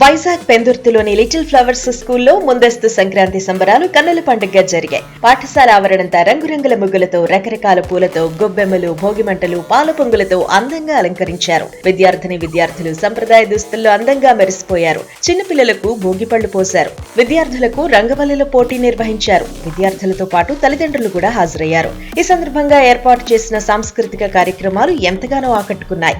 Vizag పెందుర్తిలోని little flowers స్కూల్లో ముందస్తు సంక్రాంతి సంబరాలు కన్నుల పండుగగా జరిగాయి. పాఠశాల ఆవరణంతా రంగురంగుల ముగ్గులతో రకరకాల పూలతో గొబ్బెమ్మలు భోగిమంటలు పాల పొంగులతో అందంగా అలంకరించారు. విద్యార్థిని విద్యార్థులు సంప్రదాయ దుస్తుల్లో అందంగా మెరిసిపోయారు. చిన్నపిల్లలకు భోగిపళ్ళు పోశారు. విద్యార్థులకు రంగవల్లుల పోటీ నిర్వహించారు. విద్యార్థులతో పాటు తల్లిదండ్రులు కూడా హాజరయ్యారు. ఈ సందర్భంగా ఏర్పాటు చేసిన సాంస్కృతిక కార్యక్రమాలు ఎంతగానో ఆకట్టుకున్నాయి.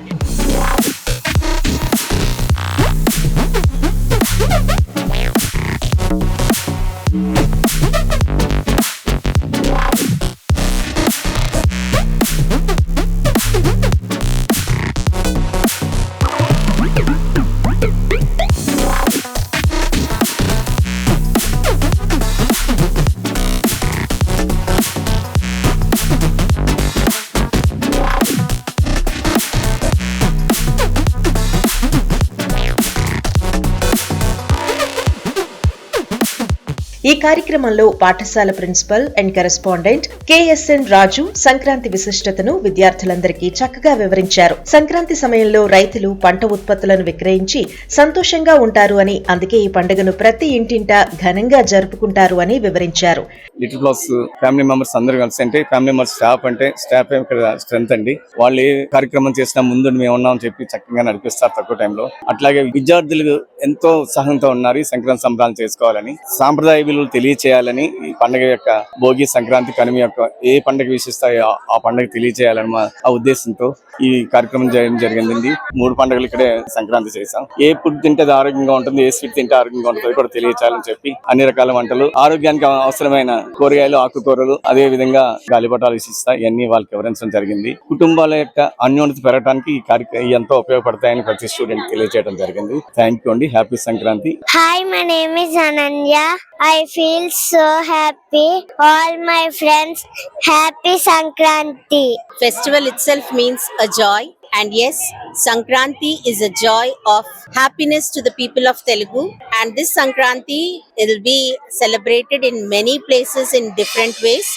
ఈ కార్యక్రమంలో పాఠశాల principal and correspondent KSN Raju Sankranti విశిష్టతను విద్యార్థులందరికీ చక్కగా వివరించారు. సంక్రాంతి సమయంలో రైతులు పంట ఉత్పత్తులను విక్రయించి సంతోషంగా ఉంటారు అని అందుకే ఈ పండుగను ప్రతి ఇంటింటా ఘనంగా జరుపుకుంటారు అని వివరించారు. లిటిల్ ప్లస్ ఫ్యామిలీ మెంబర్స్ అందరూ కలిసి అంటే ఫ్యామిలీ మెంబర్స్ స్టాఫ్ అంటే స్టాఫ్ ఇక్కడ స్ట్రెంత్ అండి. వాళ్ళు ఏ కార్యక్రమం చేసినా ముందు మేము ఉన్నామని చెప్పి చక్కగా నడిపిస్తారు తక్కువ టైంలో అట్లాగే విద్యార్థులు ఎంతో ఉత్సాహంతో ఉన్నారు ఈ సంక్రాంతి సంబరాలు చేసుకోవాలని. సాంప్రదాయ విలువలు తెలియచేయాలని ఈ పండుగ యొక్క భోగి సంక్రాంతి కనుమ యొక్క ఏ పండుగ విశిస్తాయో ఆ- పండుగ తెలియచేయాలని మా ఆ ఉద్దేశంతో ఈ కార్యక్రమం చేయడం జరిగిందండి. మూడు పండుగలు ఇక్కడే సంక్రాంతి చేశాం. ఏ ఫుడ్ తింటే అది ఆరోగ్యంగా ఉంటుంది ఏ స్వీట్ తింటే ఆరోగ్యంగా ఉంటుంది కూడా తెలియచేయాలని చెప్పి అన్ని రకాల వంటలు ఆరోగ్యానికి అవసరమైన కూరగాయలు ఆకుకూరలు అదే విధంగా గాలిపటాలు విశిస్తా ఇవన్నీ వాళ్ళకి వివరించడం జరిగింది. కుటుంబాల యొక్క అన్యోన్యత పెరగడానికి ఈ కార్యక్రమం ఎంతో ఉపయోగపడతాయని ప్రతి స్టూడెంట్ తెలియజేయడం జరిగింది. థ్యాంక్ యూ అండి. Happy Sankranti. Hi, name is Ananya I I feel so happy. All my friends, happy Sankranti. festival itself means a joy and yes sankranti is a joy of happiness to the people of telugu and this sankranti will be celebrated in many places in different ways.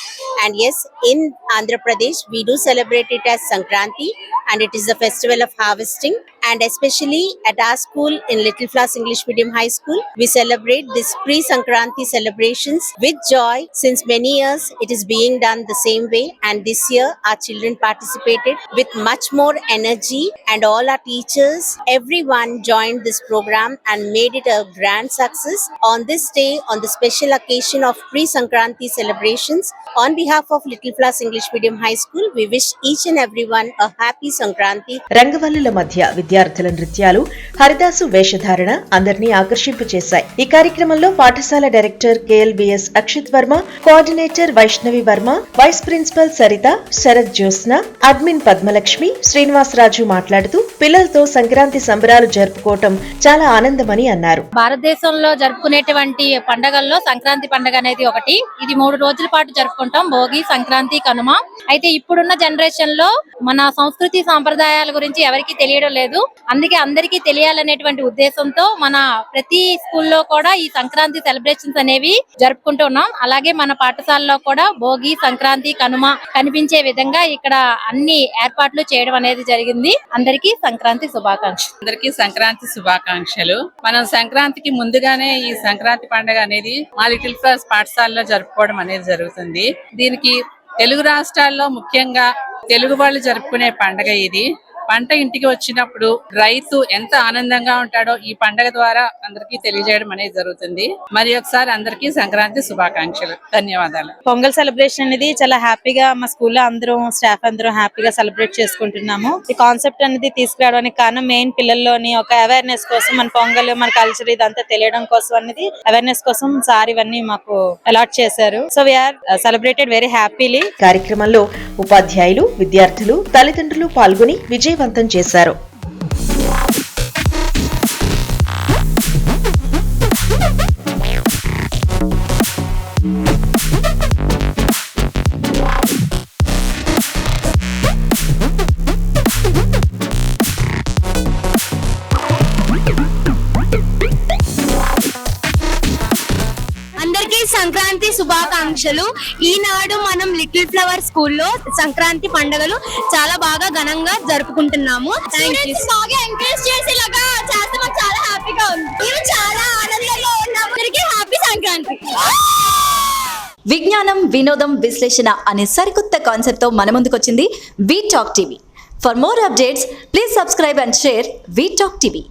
And yes in andhra pradesh we do celebrate it as sankranti. And it is the festival of harvesting. And especially at our school in little flowers english medium high school we celebrate this pre sankranti celebrations with joy. Since many years it is being done the same way. And this year our children participated with much more energy. And all our teachers everyone joined this program and made it a grand success on this day on the special occasion of pre sankranti celebrations. On behalf of little flowers english medium high school we wish each and everyone a happy sankranti. రంగవల్లుల మధ్య విద్యార్థుల నృత్యాలు హరిదాసు వేషధారణ అందరినీ ఆకర్షింపచేశాయి. ఈ కార్యక్రమంలో పాఠశాల director KLBS Akshith Varma coordinator Vaishnavi Varma vice principal Saritha Sarath Jyotsna admin Padmalakshmi Srinivasaraju మాట్లాడుతూ పిల్లలతో సంక్రాంతి సంబరాలు జరుపుకోవటం చాలా ఆనందమని అన్నారు. భారతదేశంలో జరుపుకునేటువంటి పండగల్లో సంక్రాంతి పండగ అనేది ఒకటి. ఇది మూడు రోజుల పాటు జరుపుకుంటాం. భోగి సంక్రాంతి కనుమ. అయితే ఇప్పుడున్న జనరేషన్లో మన సంస్కృతి సాంప్రదాయాల గురించి ఎవరికీ తెలియడం లేదు. అందుకే అందరికీ తెలియాలనేటువంటి ఉద్దేశంతో మన ప్రతి స్కూల్లో కూడా ఈ సంక్రాంతి సెలబ్రేషన్స్ అనేవి జరుపుకుంటున్నాం అలాగే మన పాఠశాలలో కూడా భోగి సంక్రాంతి కనుమ కనిపించే విధంగా ఇక్కడ అన్ని ఏర్పాట్లు చేయడం అనేది జరిగింది. అందరికీ సంక్రాంతి శుభాకాంక్షలు. అందరికీ సంక్రాంతి శుభాకాంక్షలు. మనం సంక్రాంతికి ముందుగానే ఈ సంక్రాంతి పండుగ అనేది మా లిటిల్ ఫ్లవర్స్ పాఠశాలలో జరుపుకోవడం అనేది జరుగుతుంది. దీనికి తెలుగు రాష్ట్రాల్లో ముఖ్యంగా తెలుగు వాళ్ళు జరుపుకునే పండుగ ఇది. పంట ఇంటికి వచ్చినప్పుడు రైతు ఎంత ఆనందంగా ఉంటాడో ఈ పండుగ ద్వారా అందరికీ తెలియజేయడం అనేది జరుగుతుంది. మరి ఒకసారి అందరికీ సంక్రాంతి శుభాకాంక్షలు. ధన్యవాదాలు. పొంగల్ సెలబ్రేషన్ అనేది చాలా హ్యాపీగా మా స్కూల్లో అందరం స్టాఫ్ అందరం హ్యాపీగా సెలబ్రేట్ చేసుకుంటున్నాము. ఈ కాన్సెప్ట్ అనేది తీసుకురావడానికి కారణం మెయిన్ పిల్లల్లోని ఒక అవేర్నెస్ కోసం మన పొంగల్ మన కల్చర్ ఇదంతా తెలియడం కోసం అనేది అవేర్నెస్ కోసం సార్ ఇవన్నీ మాకు అలాట్ చేశారు. So we are celebrated very happily కార్యక్రమంలో ఉపాధ్యాయులు విద్యార్థులు తల్లిదండ్రులు పాల్గొని విజయవంతం చేశారు. సంక్రాంతి శుభాకాంక్షలు. ఈనాడు మనం లిటిల్ ఫ్లవర్ స్కూల్లో సంక్రాంతి పండుగలు చాలా బాగా ఘనంగా జరుపుకుంటున్నాము. బాగా ఎంకరేజ్ చేసేలాగా చేస్తే మాకు చాలా హ్యాపీ హ్యాపీగా ఉంది. మేము చాలా ఆనందంగా ఉన్నాము. హ్యాపీ సంక్రాంతి. విజ్ఞానం వినోదం విశ్లేషణ అనే సరికొత్త కాన్సెప్ట్తో మన ముందుకొచ్చింది V talk TV for more updates please subscribe and share V talk TV